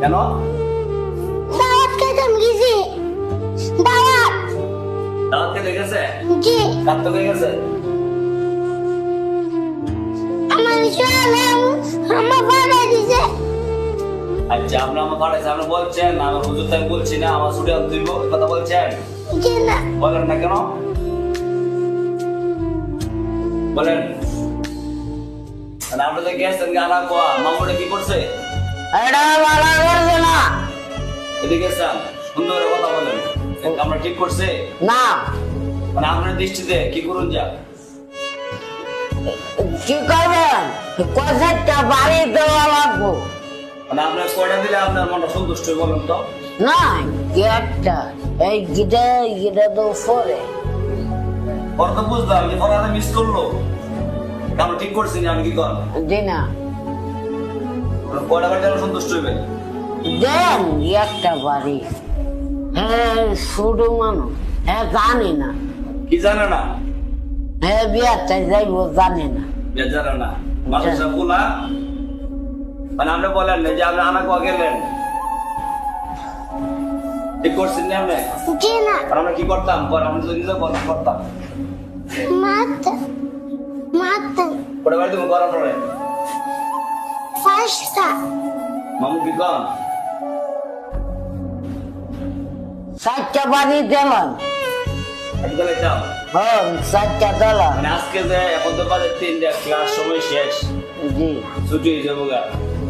কেন? দাওয়াত খেতাম গেছি। দাওয়াত দাওয়াত খেতে গেছে? জি। কার তো গেছে? আমার সোয়ালে আমার বাবা দিছে। আচ্ছা আপনি আমার পাঠাইছে আপনি বলছেন। আমার হুজুর তাই বলছি না আমার ছুটি আনতে দিব কথা বলছেন? জি না। বলেন না কেন? বলেন। আপনি তো গেছেন গানা কোয়া মামুনে কি করছে? এটা ভালো করছে না। এদিকে গেছেন সুন্দর কথা বলেন। আমরা ঠিক করছে? না। মানে আপনার দৃষ্টিতে কি করুন যা। কি করবেন? কষাইটা বাড়ি দেওয়া লাগবো? মানে আপনার কয়টা দিলে আপনার মনটা সন্তুষ্ট বলেন তো? না গেটটা। এই গিটা গিটা তো পরে তো বুঝলাম যে মিস করল। আমরা ঠিক করছি আমি কি কর জি না। বাড়ি সন্তুষ্ট দেন একটা বাড়ি। হ্যাঁ ছোট মানুষ। হ্যাঁ জানি না। কি জানে না? হ্যাঁ বিয়ারটাই যাইব জানি না। মানে আপনি বলেন না যে আপনি আনা কোয়া গেলেন ঠিক করছেন না আপনি? জি না। আর আমরা কি করতাম? পর আমরা তো নিজে করতাম। মাত মাত ওটা বাড়ি তুমি করার পরে। পাঁচটা মামু কি কম চারটা বাড়ি দিলাম একদম যাও হ্যাঁ চারটা দিলাম মানে আজকে যে এখন তো বাজে তিনটা ক্লাস সময় শেষ। জি। ছুটি হয়ে যাব গা।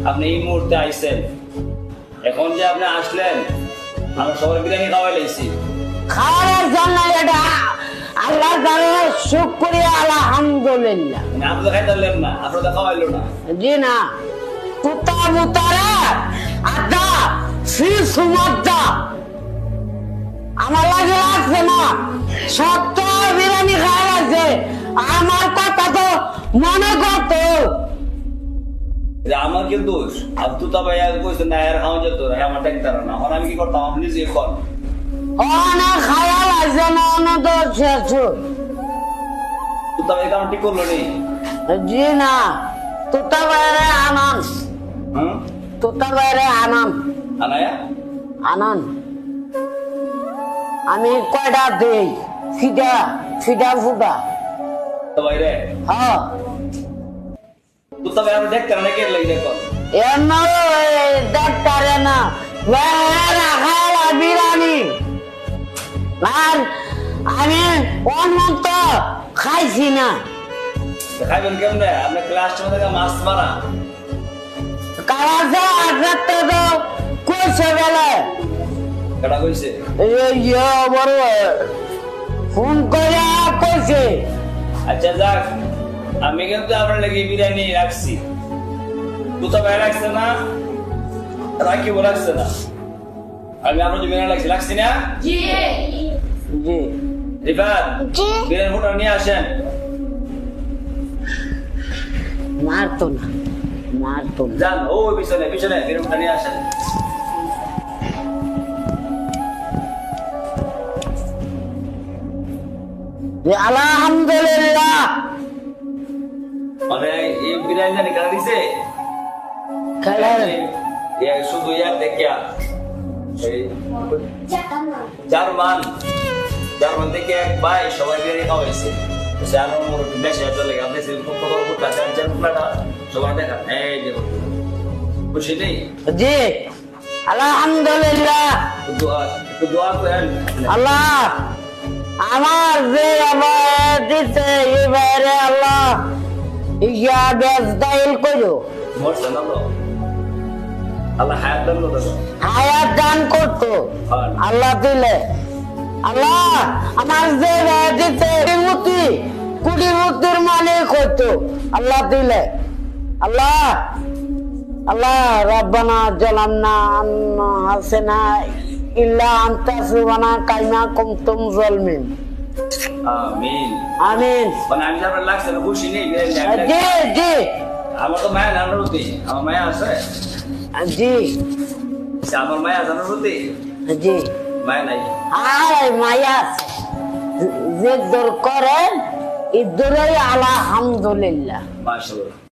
আপনি এই মুহূর্তে আইছেন এখন যে আপনি আসলেন আমরা সবাই বিরিয়ানি খাওয়াই লাইছি। খাওয়ার জন্য এটা আল্লাহ তাআলা শুকরিয়া আলহামদুলিল্লাহ। মানে আপনি খাইতে না আপনার তো খাওয়াইলো না। জি না। কুতা মুতারা আদা শ্রী সুমদ্দা। আমার লাগে লাগছে না। সত্য বিরিয়ানি খাওয়া লাগছে। আমার কথা তো মনে করতো। আমার কি দোষ? আর তুই তো ভাই কইছে না এর খাওয়া যেত আমার দেখতে না। এখন আমি কি করতাম? আপনি নিজে কর অনেক খাওয়া লাগছে না অনেক তো শেষ তুই তো ভাই কাম ঠিক করল নি। জি না তুতা বাইরে আনন্দ হুম তুতা বাইরে আনন্দ। আনায়া? আনন্দ। আমি কয়টা দেই? ফিডা ফিডা ফুটা। হ্যাঁ। না ডাক্তারে বিরানি আর আমি খাইছি না। খাইবেন কেমনে? আপনি ক্লাস মাছ মারা। আঘাতটা তো কইছে বেলে। কেটা কইছে? ইয়ে বড় ফোন করে কইছে। আচ্ছা যাক আমি কিন্তু আপনার লাগি বিরিয়ানি রাখছি। তো ভাই রাখছে না রাখিব রাখছে না। আমি আপনার যে বিরিয়ানি রাখছি রাখছি না? জি। রিফাত জি। বিরিয়ানি ফোটা নিয়ে আসেন। মারতো না। মারতো যান ও পিছনে পিছনে বিরিয়ানি নিয়ে আসেন। আলহামদুলিল্লাহ। মানে এই বিরিয়ানি জানি কেন দিছে? শুধু ইয়ার দেখিয়া। জার্মান। জার্মান। থেকে এক ভাই সবাই বিরিয়ানি খাওয়াইছে। জার্মান মোর বেশি একটা লাগে আপনি সেই কত করতে চান চান পুরাটা সবাই দেখা এই যে খুশি নেই জি আলহামদুলিল্লাহ দোয়া একটু দোয়া করেন আল্লাহ আমার যে আবার দিতে এবারে আল্লাহ ইয়া বেশ দাইল করো মরছে না তো আল্লাহ হায়াত দান করতে হায়াত দান করতো আল্লাহ দিলে আল্লাহ আমার যে কোটিপতি কোটিপতির মালিক হতো আল্লাহ দিলে। আল্লাহ আল্লাহ রব্বানা জালামনা আন্না হাসেনা ইল্লা আনতা সুবানা কাইমা কুমতুম জালমিন আমিন। আমিন। মানে আমি যাবার লাগছে না খুশি নেই জি জি। আমার তো মায়া নানার প্রতি। আমার মায়া আছে? জি। আমার মায়া নানার প্রতি? জি। মায়া নাই। আয় মায়া যে দূর করেন ইদুরই আলহামদুলিল্লাহ। মাশাআল্লাহ।